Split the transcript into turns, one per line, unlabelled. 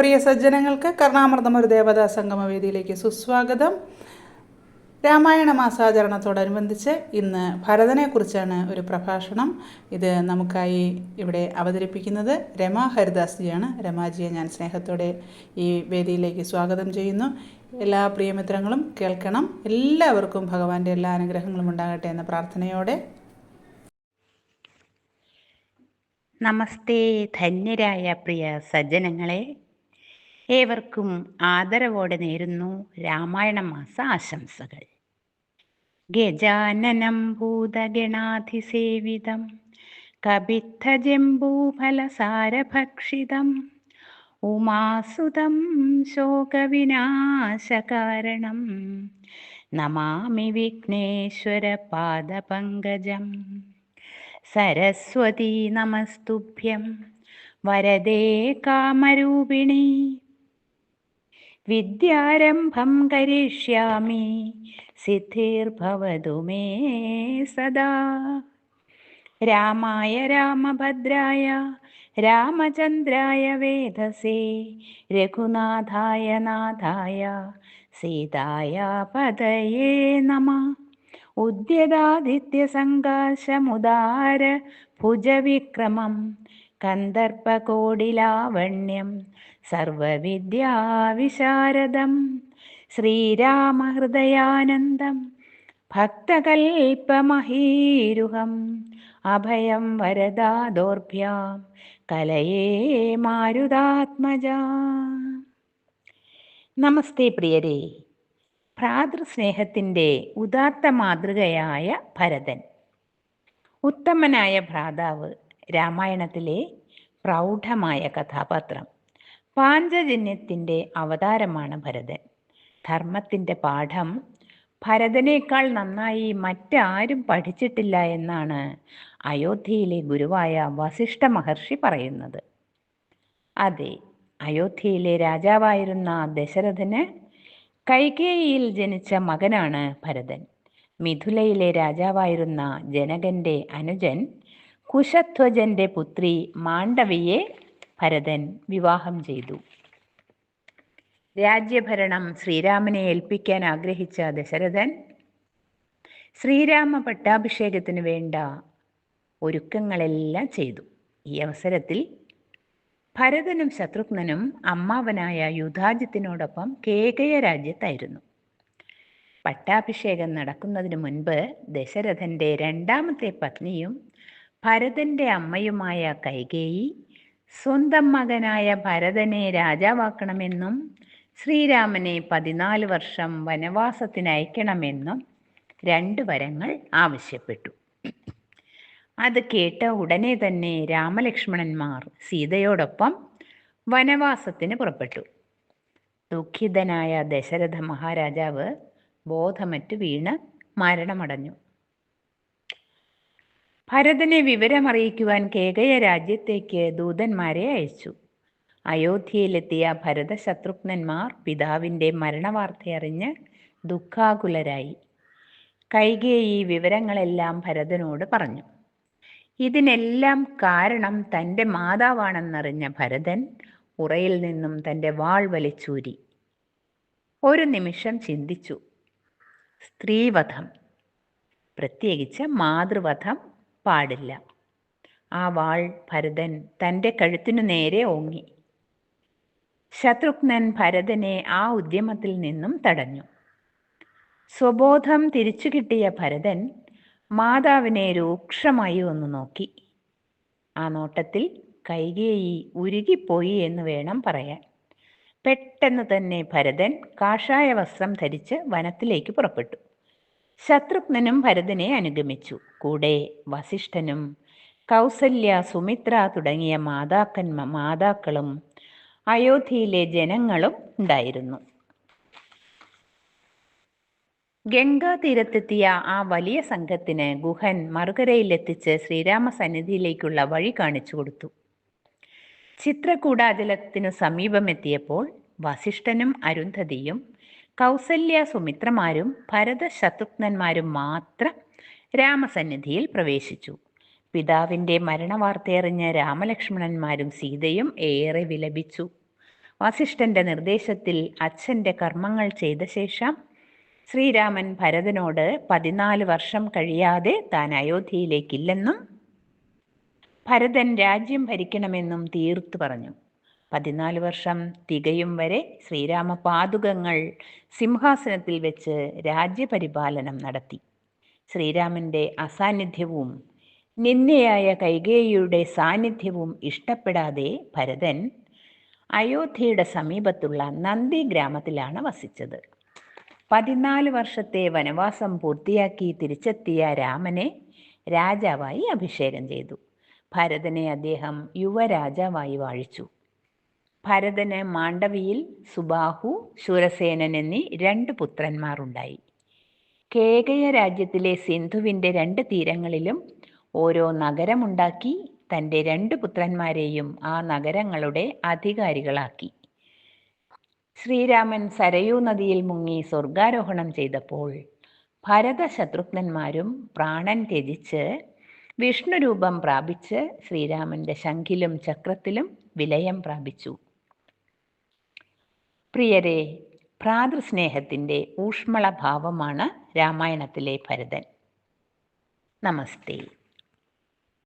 പ്രിയ സജ്ജനങ്ങൾക്ക് കർണാമൃതം ഒരു ദേവതാ സംഗമവേദിയിലേക്ക് സുസ്വാഗതം. രാമായണ മാസാചരണത്തോടനുബന്ധിച്ച് ഇന്ന് ഭരതനെക്കുറിച്ചാണ് ഒരു പ്രഭാഷണം. ഇത് നമുക്കായി ഇവിടെ അവതരിപ്പിക്കുന്നത് രമാ ഹരിദാസ്ജിയാണ്. രമാജിയെ ഞാൻ സ്നേഹത്തോടെ ഈ വേദിയിലേക്ക് സ്വാഗതം ചെയ്യുന്നു. എല്ലാ പ്രിയമിത്രങ്ങളും കേൾക്കണം. എല്ലാവർക്കും ഭഗവാന്റെ എല്ലാ അനുഗ്രഹങ്ങളും ഉണ്ടാകട്ടെ എന്ന പ്രാർത്ഥനയോടെ.
നമസ്തേ ധന്യരായ പ്രിയ സജ്ജനങ്ങളെ. ഏവർക്കും ആദരവോടെ നേരുന്നു രാമായണ മാസ ആശംസകൾ ഗജാനനം ഭൂതഗണാധിസേവിതം കപിത്തജംബൂഫലസാരഭക്ഷിതം ഉമാസുതം ശോകവിനാശകാരണം നമാമി വിഘ്നേശ്വര പാദപങ്കജം സരസ്വതി നമസ്തുഭ്യം വരദേ കാമരൂപിണി വിദ്യാരംഭം കരിഷ്യാമി സിദ്ധിർഭവതു മേ സദാ. രാമായ രാമഭദ്രായ രാമചന്ദ്രായ വേദസേ രഘുനാഥായ നാഥായ സീതായ പതയേ നമ. ഉദ്യതാദിത്യസങ്കാശമുദാര ഭുജവിക്രമം കന്ദർപ്പകോടിലാവണ്യം സർവവിദ്യാവിശാരദം ശ്രീരാമഹൃദയാനന്ദം ഭക്തകൽപ്പമഹീരുഹം അഭയം വരദാദോർഭ്യാം കലയേ മാരുതാത്മജ. നമസ്തേ പ്രിയരേ. ഭ്രാതൃസ്നേഹത്തിന്റെ ഉദാത്ത മാതൃകയായ ഭരതൻ. ഉത്തമനായ ഭ്രാതാവ് രാമായണത്തിലെ പ്രൗഢമായ കഥാപാത്രം. പാഞ്ചജന്യത്തിന്റെ അവതാരമാണ് ഭരതൻ. ധർമ്മത്തിന്റെ പാഠം ഭരതനേക്കാൾ നന്നായി മറ്റാരും പഠിച്ചിട്ടില്ല എന്നാണ് അയോധ്യയിലെ ഗുരുവായ വസിഷ്ഠ മഹർഷി പറയുന്നത്. അതെ അയോധ്യയിലെ രാജാവായിരുന്ന ദശരഥന് കൈകേയിയിൽ ജനിച്ച മകനാണ് ഭരതൻ. മിഥുലയിലെ രാജാവായിരുന്ന ജനകന്റെ അനുജൻ കുശധ്വജന്റെ പുത്രി മാണ്ഡവിയെ ഭരതൻ വിവാഹം ചെയ്തു. രാജ്യഭരണം ശ്രീരാമനെ ഏൽപ്പിക്കാൻ ആഗ്രഹിച്ച ദശരഥൻ ശ്രീരാമ പട്ടാഭിഷേകത്തിന് വേണ്ട ഒരുക്കങ്ങളെല്ലാം ചെയ്തു. ഈ അവസരത്തിൽ ഭരതനും ശത്രുഘ്നനും അമ്മാവനായ യുധാജിത്തിനോടൊപ്പം കേകയ രാജ്യത്തായിരുന്നു. പട്ടാഭിഷേകം നടക്കുന്നതിന് മുൻപ് ദശരഥന്റെ രണ്ടാമത്തെ പത്നിയും ഭരതന്റെ അമ്മയുമായ കൈകേയി സ്വന്തം മകനായ ഭരതനെ രാജാവാക്കണമെന്നും ശ്രീരാമനെ പതിനാല് വർഷം വനവാസത്തിനയക്കണമെന്നും രണ്ട് വരങ്ങൾ ആവശ്യപ്പെട്ടു. അത് കേട്ട ഉടനെ തന്നെ രാമലക്ഷ്മണന്മാർ സീതയോടൊപ്പം വനവാസത്തിന് പുറപ്പെട്ടു. ദുഃഖിതനായ ദശരഥ മഹാരാജാവ് ബോധമറ്റ് വീണ് മരണമടഞ്ഞു. ഭരതനെ വിവരമറിയിക്കുവാൻ കേകയ രാജ്യത്തേക്ക് ദൂതന്മാരെ അയച്ചു. അയോധ്യയിലെത്തിയ ഭരത ശത്രുഘ്നന്മാർ പിതാവിന്റെ മരണവാർത്തയറിഞ്ഞ് ദുഃഖാകുലരായി. കൈകേയി വിവരങ്ങളെല്ലാം ഭരതനോട് പറഞ്ഞു. ഇതിനെല്ലാം കാരണം തന്റെ മാതാവാണെന്നറിഞ്ഞ ഭരതൻ ഉറയിൽ നിന്നും തന്റെ വാൾ വലിച്ചൂരി. ഒരു നിമിഷം ചിന്തിച്ചു. സ്ത്രീവധം. പ്രത്യേകിച്ച് മാതൃവധം പാടില്ല. ആ വാൾ ഭരതൻ തന്റെ കഴുത്തിനു നേരെ ഓങ്ങി. ശത്രുഘ്നൻ ഭരതനെ ആ ഉദ്യമത്തിൽ നിന്നും തടഞ്ഞു. സ്വബോധം തിരിച്ചു കിട്ടിയ ഭരതൻ മാതാവിനെ രൂക്ഷമായി ഒന്ന് നോക്കി. ആ നോട്ടത്തിൽ കൈകേയി ഉരുകിപ്പോയി എന്ന് വേണം പറയാൻ. പെട്ടെന്ന് തന്നെ ഭരതൻ കാഷായ വസ്ത്രം ധരിച്ച് വനത്തിലേക്ക് പുറപ്പെട്ടു. ശത്രുഘ്നനും ഭരതനെ അനുഗമിച്ചു. കൂടെ വസിഷ്ഠനും കൗസല്യ സുമിത്ര തുടങ്ങിയ മാതാക്കന്മ മാതാക്കളും അയോധ്യയിലെ ജനങ്ങളും ഉണ്ടായിരുന്നു. ഗംഗാ തീരത്തെത്തിയ ആ വലിയ സംഘത്തിന് ഗുഹൻ മറുകരയിലെത്തിച്ച് ശ്രീരാമ സന്നിധിയിലേക്കുള്ള വഴി കാണിച്ചു കൊടുത്തു. ചിത്രകൂടാചലത്തിനു സമീപമെത്തിയപ്പോൾ വസിഷ്ഠനും അരുന്ധതിയും കൗസല്യ സുമിത്രമാരും ഭരത ശത്രുഘ്നന്മാരും മാത്രം രാമസന്നിധിയിൽ പ്രവേശിച്ചു. പിതാവിന്റെ മരണവാർത്തയറിഞ്ഞ രാമലക്ഷ്മണന്മാരും സീതയും ഏറെ വിലപിച്ചു. വസിഷ്ഠന്റെ നിർദ്ദേശത്തിൽ അച്ഛന്റെ കർമ്മങ്ങൾ ചെയ്ത ശേഷം ശ്രീരാമൻ ഭരതനോട് പതിനാല് വർഷം കഴിയാതെ താൻ അയോധ്യയിലേക്കില്ലെന്നും ഭരതൻ രാജ്യം ഭരിക്കണമെന്നും തീർത്തു പറഞ്ഞു. പതിനാല് വർഷം തികയും വരെ ശ്രീരാമ പാതുകങ്ങൾ സിംഹാസനത്തിൽ വെച്ച് രാജ്യപരിപാലനം നടത്തി. ശ്രീരാമന്റെ അസാന്നിധ്യവും നിന്ദയായ കൈകേയിയുടെ സാന്നിധ്യവും ഇഷ്ടപ്പെടാതെ ഭരതൻ അയോധ്യയുടെ സമീപത്തുള്ള നന്ദി ഗ്രാമത്തിലാണ് വസിച്ചത്. പതിനാല് വർഷത്തെ വനവാസം പൂർത്തിയാക്കി തിരിച്ചെത്തിയ രാമനെ രാജാവായി അഭിഷേകം ചെയ്തു. ഭരതനെ അദ്ദേഹം യുവരാജാവായി വാഴിച്ചു. ഭരതന് മാണ്ഡവിയിൽ സുബാഹു ശൂരസേനൻ എന്നീ രണ്ട് പുത്രന്മാരുണ്ടായി. കേകയ രാജ്യത്തിലെ സിന്ധുവിന്റെ രണ്ട് തീരങ്ങളിലും ഓരോ നഗരമുണ്ടാക്കി തന്റെ രണ്ട് പുത്രന്മാരെയും ആ നഗരങ്ങളുടെ അധികാരികളാക്കി. ശ്രീരാമൻ സരയൂ നദിയിൽ മുങ്ങി സ്വർഗാരോഹണം ചെയ്തപ്പോൾ ഭരത ശത്രുഘ്നന്മാരും പ്രാണൻ ത്യജിച്ച് വിഷ്ണുരൂപം പ്രാപിച്ച് ശ്രീരാമന്റെ ശംഖിലും ചക്രത്തിലും വിലയം പ്രാപിച്ചു. പ്രിയരെ ഭ്രാതൃസ്നേഹത്തിന്റെ ഊഷ്മള ഭാവമാണ് രാമായണത്തിലെ ഭരതൻ. നമസ്തേ.